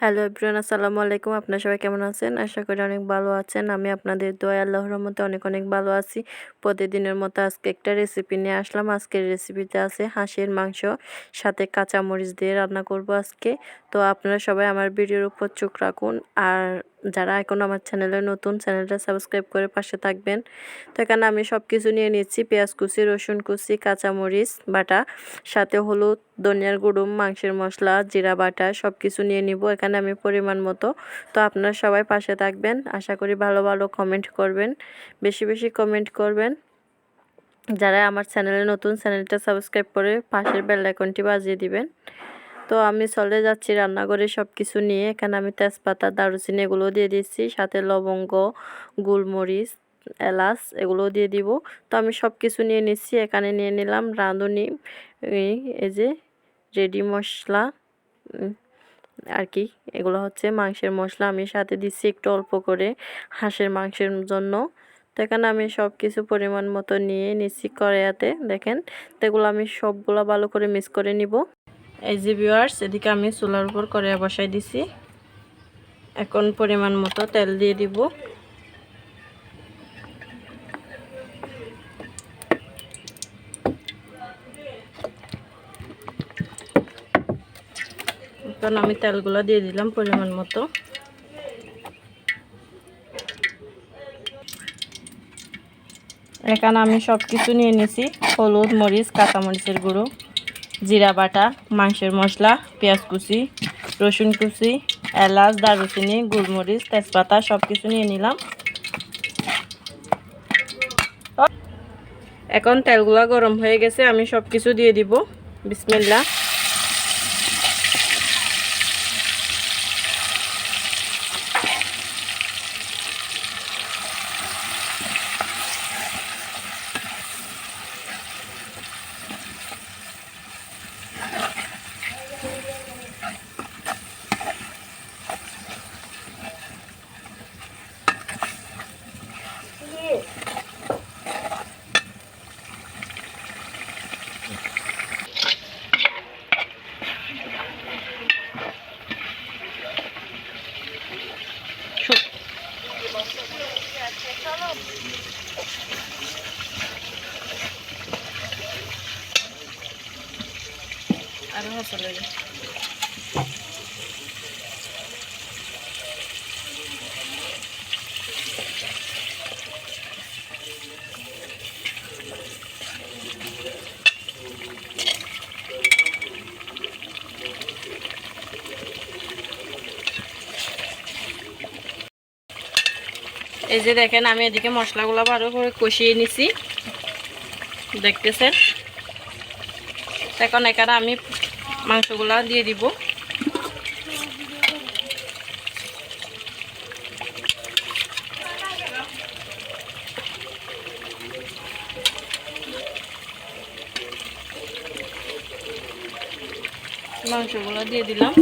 Hello everyone, আসসালামু আলাইকুম। আপনারা সবাই কেমন আছেন? আশা করি অনেক ভালো আছেন। আমি আপনাদের দোয়া আল্লাহ রহমতে অনেক অনেক ভালো আছি। প্রতিদিনের মতো আজকে একটা রেসিপি নিয়ে আসলাম। আজকের রেসিপিতে আছে হাঁসের মাংস, সাথে কাঁচা মরিচ দিয়ে রান্না করব আজকে। তো আপনারা সবাই আমার ভিডিওর উপর চোখ রাখুন। আর যারা এখন আমার চ্যানেলে নতুন, চ্যানেলটা সাবস্ক্রাইব করে পাশে থাকবেন। তো এখানে আমি সব কিছু নিয়ে নিচ্ছি। পেঁয়াজ কুচি, রসুন কুচি, কাঁচামরিচ, বাটা, সাথে হলুদ, ধনিয়ার গুঁড়ো, মাংসের মশলা, জিরা বাটা সব কিছু নিয়ে নিব এখানে আমি পরিমাণ মতো। তো আপনারা সবাই পাশে থাকবেন। আশা করি ভালো ভালো কমেন্ট করবেন। বেশি বেশি কমেন্ট করবেন। যারা আমার চ্যানেলে নতুন, চ্যানেলটা সাবস্ক্রাইব করে পাশের বেল আইকনটি বাজিয়ে দিবেন। তো আমি চলে যাচ্ছি রান্নাঘরে সব কিছু নিয়ে। এখানে আমি তেজপাতা, দারুচিনি এগুলো দিয়ে দিচ্ছি, সাথে লবঙ্গ, গোলমরিচ, এলাচ এগুলো দিয়ে দিব। তো আমি সব কিছু নিয়ে নিচ্ছি, এখানে নিয়ে নিলাম রাঁধুনি, এই যে রেডি মশলা আর কি, এগুলো হচ্ছে মাংসের মশলা। আমি সাথে দিচ্ছি একটু অল্প করে হাঁসের মাংসের জন্য। তো এখানে আমি সব কিছু পরিমাণ মতো নিয়ে নিচ্ছি কড়াইয়াতে, দেখেন। তো এগুলো আমি সবগুলো ভালো করে মিক্স করে নিব। এই যে ভিউয়ার্স এদিকে আমি চুলার উপর কড়াইয়া বসাই দিছি। এখন পরিমাণ মতো তেল দিয়ে দিব। এখন আমি তেলগুলো দিয়ে দিলাম পরিমাণ মতো। এখানে আমি সব কিছু নিয়ে নিয়েছি হলুদ, মরিচ, কাঁচামরিচের গুঁড়ো। জিরা বাটা, মাংসের মশলা, পেঁয়াজ কুচি, রসুন কুচি, এলাচ, দারুচিনি গোলমরিচ তেজপাতা সব কিছু নিয়ে নিলাম। এখন তেলগুলা গরম হয়ে গেছে, আমি সব কিছু দিয়ে দিব। বিসমিল্লা আরও চলে যায় এই যে দেখেন, আমি এদিকে মশলাগুলো ভালো করে কষিয়ে নিছি। দেখতেছেন? এখন এখানে আমি মাংসগুলো দিয়ে দিব। মাংসগুলো দিয়ে দিলাম।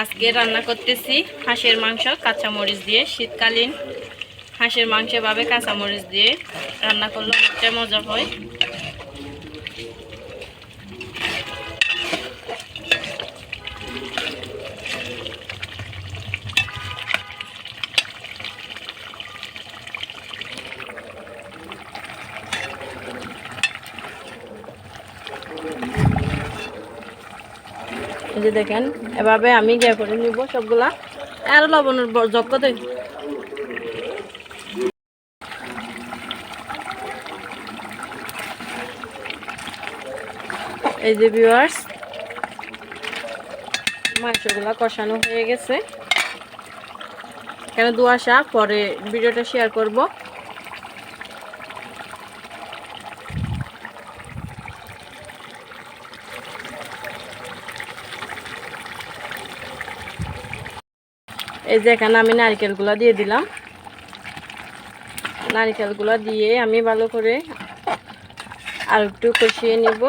আজকে রান্না করতেছি হাঁসের মাংস, কাঁচামরিচ দিয়ে। শীতকালীন হাঁসের মাংস ভাবে কাঁচামরিচ দিয়ে রান্না করলে মজা হয়। এই যে দেখেন, এভাবে আমি গিয়ে করে নিব সবগুলা। আর লবণের যোগ্য দেখ এই যে ভিউয়ার্স মাংসগুলা কষানো হয়ে গেছে। কেন দুয়াশা পরে ভিডিওটা শেয়ার করব। এই যে এখানে আমি নারকেলগুলো দিয়ে দিলাম। নারকেলগুলো দিয়ে আমি ভালো করে আর একটু কষিয়ে নিব।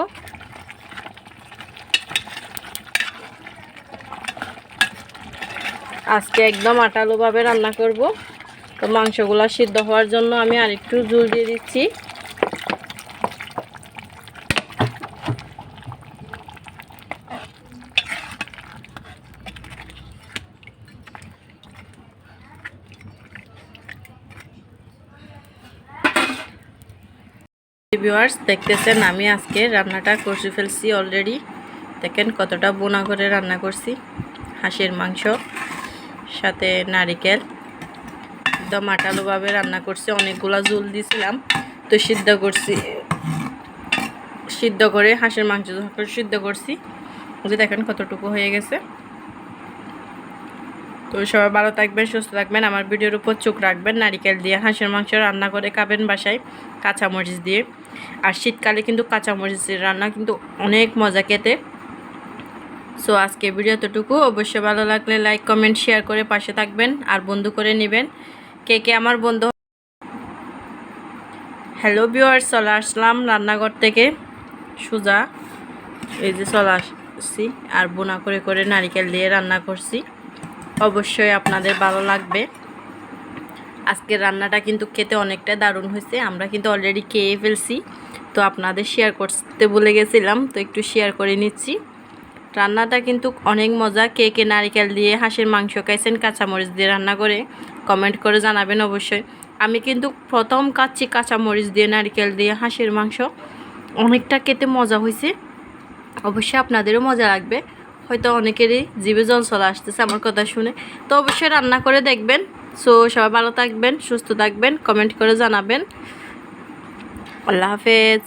আজকে একদম আটালোভাবে রান্না করব। তো মাংসগুলো সিদ্ধ হওয়ার জন্য আমি আরেকটু জল দিয়ে দিচ্ছি। ভিউয়ার্স দেখতেছেন আমি আজকে রান্নাটা করছি ফেলছি অলরেডি দেখেন কতটা বোনা করে রান্না করছি। হাঁসের মাংস, সাথে নারিকেল। একদম আটালোভাবে রান্না করছি, অনেকগুলা জল দিয়েছিলাম তো সিদ্ধ করছি। সিদ্ধ করে, হাঁসের মাংস সিদ্ধ করছি দেখেন কতটুকু হয়ে গেছে। তো সবাই ভালো থাকবেন, সুস্থ থাকবেন। আমার ভিডিওর উপর চোখ রাখবেন, নারিকেল দিয়ে হাঁসের মাংস রান্না করে খাবেন বাসায় কাঁচামরিচ দিয়ে। আর শীতকালে কিন্তু কাঁচামরিচের রান্না কিন্তু অনেক মজা খেতে। সো আজকে ভিডিও এতটুকু। অবশ্যই ভালো লাগলে লাইক, কমেন্ট, শেয়ার করে পাশে থাকবেন আর বন্ধু করে নেবেন। কে কে আমার বন্ধু? হ্যালো বিওয়ার চলে আসলাম রান্নাঘর থেকে। সুজা, এই যে চলে আসছি। আর বোনা করে করে নারিকেল দিয়ে রান্না করছি। অবশ্যই আপনাদের ভালো লাগবে। আজকের রান্নাটা কিন্তু খেতে অনেকটা দারুণ হয়েছে। আমরা কিন্তু অলরেডি খেয়ে ফেলছি। তো আপনাদের শেয়ার করতে বলে গেছিলাম, তো একটু শেয়ার করে নিচ্ছি। রান্নাটা কিন্তু অনেক মজা। কে কে নারিকেল দিয়ে হাঁসের মাংস খাইছেন, কাঁচামরিচ দিয়ে রান্না করে কমেন্ট করে জানাবেন অবশ্যই। আমি কিন্তু প্রথম কাচ্ছি কাঁচামরিচ দিয়ে নারিকেল দিয়ে হাঁসের মাংস। অনেকটা খেতে মজা হয়েছে। অবশ্যই আপনাদেরও মজা লাগবে। হয়তো অনেকেরই জীবে জল চলে আসতেছে আমার কথা শুনে। তো অবশ্যই রান্না করে দেখবেন। সো সবাই ভালো থাকবেন, সুস্থ থাকবেন কমেন্ট করে জানাবেন। আল্লাহ হাফেজ।